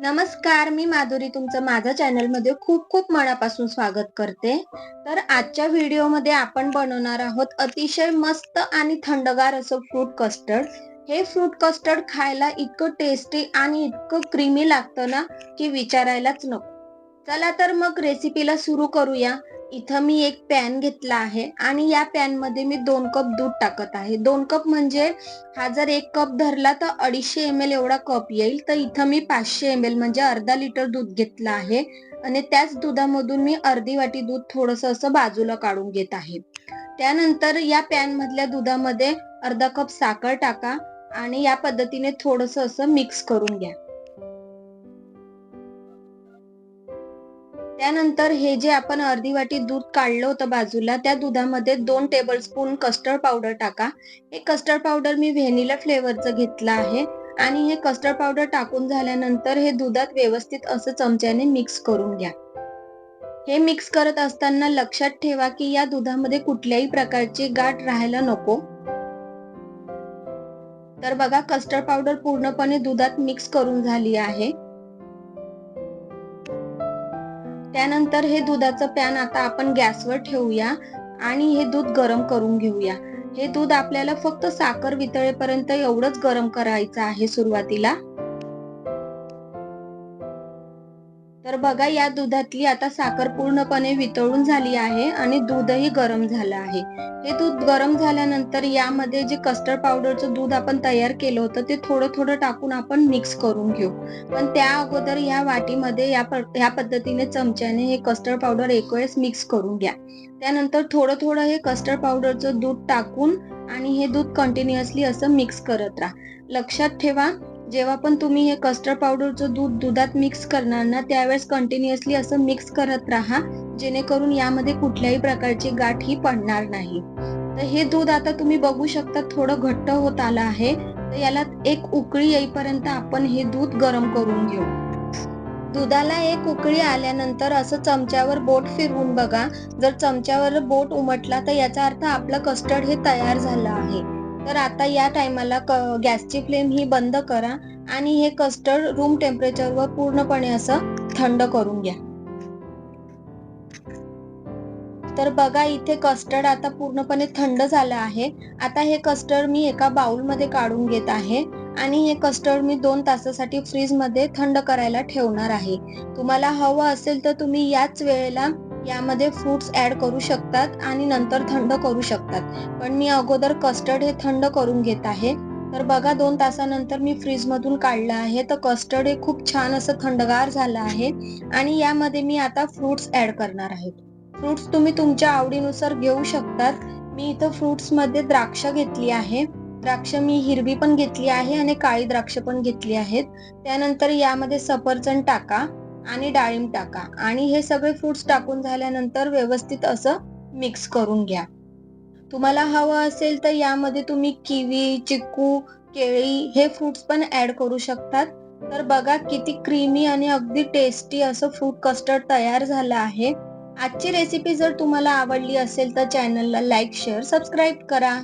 नमस्कार मी माधुरी तुमचं माझ्या चॅनलमध्ये खूप खूप मनापासून स्वागत करते. तर आजच्या व्हिडिओमध्ये आपण बनवणार आहोत अतिशय मस्त आणि थंडगार असं फ्रूट कस्टर्ड हे फ्रूट कस्टर्ड खायला इतकं टेस्टी आणि इतकं क्रीमी लागतं ना की विचारायलाच नको. चला तर मग रेसिपीला सुरू करूया. इथं मी एक पॅन घेतला आहे आणि या पॅनमध्ये मी दोन कप दूध टाकत आहे. दोन कप म्हणजे हा जर एक कप धरला तर अडीचशे एम एल एवढा कप येईल. तर इथं मी पाचशे एम एल म्हणजे अर्धा लिटर दूध घेतलं आहे आणि त्याच दुधामधून मी अर्धी वाटी दूध थोडस असं बाजूला काढून घेत आहे. त्यानंतर या पॅन मधल्या दुधामध्ये अर्धा कप साखर टाका आणि या पद्धतीने थोडस असं मिक्स करून घ्या. त्यानंतर हे जे आपण अर्धी वाटी दूध काढलं होतं बाजूला त्या दुधामध्ये दोन टेबल स्पून कस्टर्ड पावडर टाका. हे कस्टर्ड पावडर मी व्हेनिला फ्लेवरचं घेतलं आहे आणि हे कस्टर्ड पावडर टाकून झाल्यानंतर हे दुधात व्यवस्थित असं चमच्याने मिक्स करून घ्या. हे मिक्स करत असताना लक्षात ठेवा की या दुधामध्ये कुठल्याही प्रकारची गाठ राहायला नको. तर बघा कस्टर्ड पावडर पूर्णपणे दुधात मिक्स करून झाली आहे. त्यानंतर हे दुधाचं पॅन आता आपण गॅसवर ठेवूया आणि हे दूध गरम करून घेऊया. हे दूध आपल्याला फक्त साखर वितळेपर्यंत एवढंच गरम करायचं आहे सुरुवातीला. तर बघा या दुधातली आता साखर पूर्णपणे वितळून झाली आहे आणि दूधही गरम झालं आहे. हे दूध गरम झाल्यानंतर यामध्ये जे कस्टर्ड पावडरचं दूध आपण तयार केलं होतं ते थोडं थोडं टाकून आपण मिक्स करून घेऊ. पण त्या अगोदर या वाटीमध्ये या ह्या पद्धतीने चमच्याने हे कस्टर्ड पावडर एक वेळेस मिक्स करून घ्या. त्यानंतर थोडं थोडं हे कस्टर्ड पावडरचं दूध टाकून आणि हे दूध कंटिन्युअसली असं मिक्स करत राहा. लक्षात ठेवा जेव्हा पण तुम्ही हे कस्टर्ड पावडरचं दूध दुधात मिक्स करणार ना त्यावेळेस कंटिन्युअसली असं मिक्स करत राहा जेणेकरून यामध्ये कुठल्याही प्रकारची गाठ ही पडणार नाही. तर हे दूध आता तुम्ही बघू शकता थोडं घट्ट होत आलं आहे. तर याला एक उकळी येईपर्यंत आपण हे दूध गरम करून घेऊ. दुधाला एक उकळी आल्यानंतर असं चमच्यावर बोट फिरवून बघा. जर चमच्यावर बोट उमटला तर याचा अर्थ आपलं कस्टर्ड हे तयार झालं आहे. तर आता या टायमाला गॅसची फ्लेम ही बंद करा आणि हे कस्टर्ड रूम टेम्परेचरवर पूर्णपणे असं थंड करून घ्या. तर बघा इथे कस्टर्ड आता पूर्णपणे थंड झालं आहे. आता हे कस्टर्ड मी एका बाउलमध्ये काढून घेत आहे आणि हे कस्टर्ड मी दोन तासासाठी फ्रीजमध्ये थंड करायला ठेवणार आहे. तुम्हाला हवं असेल तर तुम्ही याच वेळेला यामध्ये फ्रुट्स ऍड करू शकतात आणि नंतर थंड करू शकतात. पण मी अगोदर कस्टर्ड हे थंड करून घेत आहे. तर बघा दोन तासानंतर मी फ्रीज मधून काढलं आहे. तर कस्टर्ड हे खूप छान असं थंडगार झालं आहे. आणि यामध्ये मी आता फ्रुट्स ऍड करणार आहे. फ्रुट्स तुम्ही तुमच्या आवडीनुसार घेऊ शकतात. मी इथं फ्रुट्समध्ये द्राक्ष घेतली आहे. द्राक्ष मी हिरवी पण घेतली आहे आणि काळी द्राक्ष पण घेतली आहेत. त्यानंतर यामध्ये सफरचंद टाका. आणि डाळिंब टाका. आणि हे सगळे फ्रुट्स टाकून झाल्यानंतर व्यवस्थित असं मिक्स करून घ्या. तुम्हाला हवं असेल तर यामध्ये तुम्ही किवी चिक्कू केळी हे फ्रुट्स पण ऍड करू शकतात. तर बघा किती क्रीमी आणि अगदी टेस्टी असं फ्रूट कस्टर्ड तयार झालं आहे. आजची रेसिपी जर तुम्हाला आवडली असेल तर चॅनलला लाईक शेअर सबस्क्राईब करा.